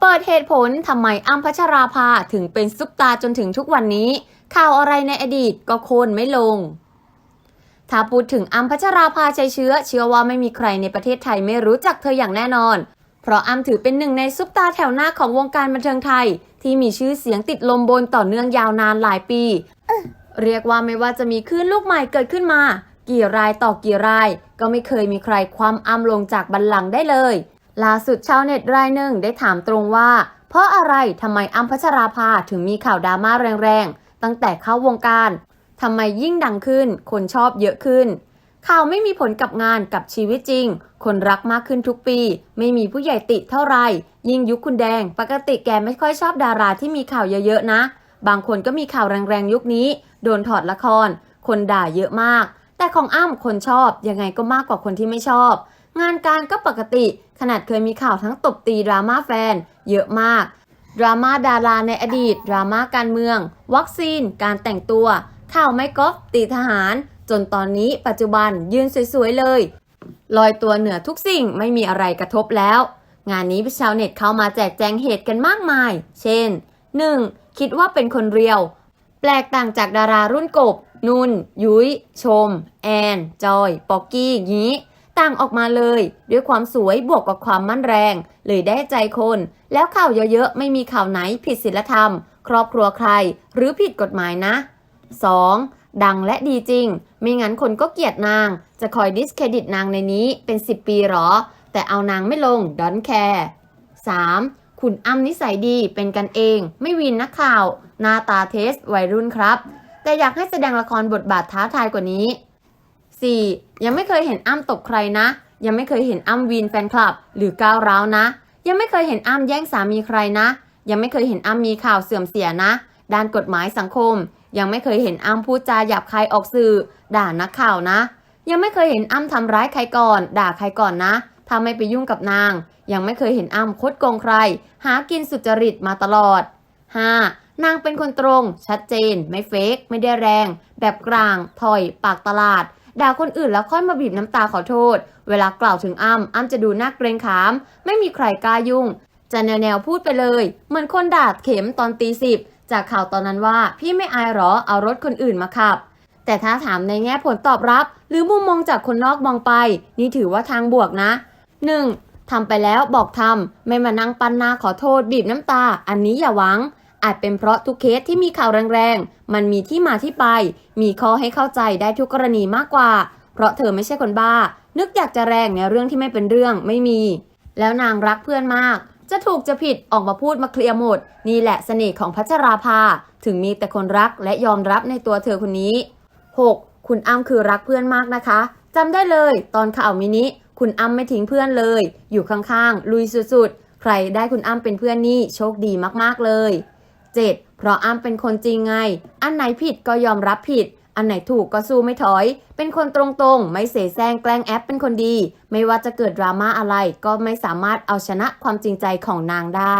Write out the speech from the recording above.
เปิดเหตุผลทำไมอ้ำพัชราภาถึงเป็นซุปตาจนถึงทุกวันนี้ ข่าวอะไรในอดีตก็โค่นไม่ลง ถ้าพูดถึงอ้ำพัชราภาใจเชื้อ เชื่อว่าไม่มีใครในประเทศไทยไม่รู้จักเธออย่างแน่นอน เพราะอ้ำถือเป็นหนึ่งในซุปตาแถวหน้าของวงการบันเทิงไทย ที่มีชื่อเสียงติดลมบนต่อเนื่องยาวนานหลายปี เรียกว่าไม่ว่าจะมีคลื่นลูกใหม่เกิดขึ้นมา กี่รายต่อกี่ราย ก็ไม่เคยมีใครความอ้ำลงจากบัลลังก์ได้เลย ล่าสุดชาวเน็ตรายหนึ่งได้ถามตรงว่า เพราะอะไรทำไมอ้ำพัชราภาถึงมีข่าวดราม่าแรงๆ ตั้งแต่เข้าวงการทำไมยิ่งดังขึ้น คนชอบเยอะขึ้น ข่าวไม่มีผลกับงานกับชีวิตจริง คนรักมากขึ้นทุกปี ไม่มีผู้ใหญ่ติเท่าไหร่ยิ่งยุคคุณแดง ปกติแกไม่ค่อยชอบดาราที่มีข่าวเยอะๆนะ บางคนก็มีข่าวแรงๆยุคนี้ โดนถอดละคร คนด่าเยอะมาก แต่ของอ้ำคนชอบยังไงก็มากกว่าคนที่ไม่ชอบ งานการก็ปกติ ขนาดเคยมีข่าวทั้งตบตีดราม่าแฟน เยอะมาก ดราม่าดาราในอดีต ดราม่าการเมือง วัคซีน การแต่งตัว ข่าวไม่กอฟตีทหาร จนตอนนี้ปัจจุบันยืนสวยๆเลย ลอยตัวเหนือทุกสิ่งไม่มีอะไรกระทบแล้ว งานนี้ชาวเน็ตเข้ามาแจกแจงเหตุกันมากมาย เช่น 1. คิดว่าเป็นคนเรียว แปลกต่างจากดารารุ่นกบ นุน ยุ้ย ชม แอน จอย ปอกกี้งี้ ต่างออกมาเลย ด้วยความสวยบวกกับความมั่นแรง เลยได้ใจคน แล้วข่าวเยอะๆ ไม่มีข่าวไหนผิดศีลธรรม ครอบครัวใคร หรือผิดกฎหมายนะ 2. ดังและดีจริง ไม่งั้นคนก็เกลียดนาง จะคอยดิสเครดิตนางในนี้เป็น 10 ปีหรอ แต่เอานางไม่ลงดอนแคร์ 3. คุณอ้ำนิสัยดีเป็นกันเอง ไม่วินนักข่าวหน้าตาเทสวัยรุ่นครับ แต่อยากให้แสดงละครบทบาทท้าทายกว่านี้ 4. ยังไม่เคยเห็นอ้ำตบใครนะ ยังไม่เคยเห็นอ้ำวีนแฟนคลับ หรือก้าวร้าวนะ ยังไม่เคยเห็นอ้ำแย่งสามีใครนะ ยังไม่เคยเห็นอ้ำมีข่าวเสื่อมเสียนะ ด้านกฎหมายสังคม ยังไม่เคยเห็นอ้ำพูดจาหยาบคายออกสื่อ ด่านักข่าวนะ ยังไม่เคยเห็นอ้ำทำร้ายใครก่อน ด่าใครก่อนนะถ้าไม่ไปยุ่งกับนาง ยังไม่เคยเห็นอ้ำคดโกงใคร หากินสุจริตมาตลอด 5. นางเป็นคนตรง ชัดเจน ไม่เฟกไม่ได้แรง แบบกลาง ถอย ปากตลาด ด่าคนอื่นแล้วค่อยมาบีบน้ำตาขอโทษ เวลากล่าวถึงอ้ำอ้ำจะดูน่าเกรงขาม ไม่มีใครกล้ายุ่ง จะแนวแนวพูดไปเลย เหมือนคนด่าเข็มตอนตีสิบจากข่าวตอนนั้นว่าพี่ไม่อายหรอเอารถคนอื่นมาขับ แต่ถ้าถามในแง่ผลตอบรับ หรือมุมมองจากคนนอกมองไป นี่ถือว่าทางบวกนะ 1. ทำไปแล้วบอกทำไม่มานั่งปั้นหน้าขอโทษบีบน้ำตา อันนี้อย่าหวัง อาจเป็นเพราะทุกเคสที่มีข่าวแรงๆ มันมีที่มาที่ไป มีข้อให้เข้าใจได้ทุกกรณีมากกว่า เพราะเธอไม่ใช่คนบ้า นึกอยากจะแรงในเรื่องที่ไม่เป็นเรื่องไม่มี แล้วนางรักเพื่อนมาก จะถูกจะผิดออกมาพูดมาเคลียร์หมด นี่แหละเสน่ห์ของพัชราภา ถึงมีแต่คนรักและยอมรับในตัวเธอคนนี้ 6. คุณอ้ำคือรักเพื่อนมากนะคะจำได้เลย ตอนข่าวมินิ คุณอ้ำไม่ทิ้งเพื่อนเลย อยู่ข้างๆลุยสุดๆใครได้คุณอ้ำเป็นเพื่อนนี่โชคดีมากๆเลย 7. เพราะอ้ำเป็นคนจริงไง อันไหนผิดก็ยอมรับผิด อันไหนถูกก็สู้ไม่ถอย เป็นคนตรงๆ ไม่เสแสร้งแกล้งแอปเป็นคนดี ไม่ว่าจะเกิดดราม่าอะไรก็ไม่สามารถเอาชนะความจริงใจของนางได้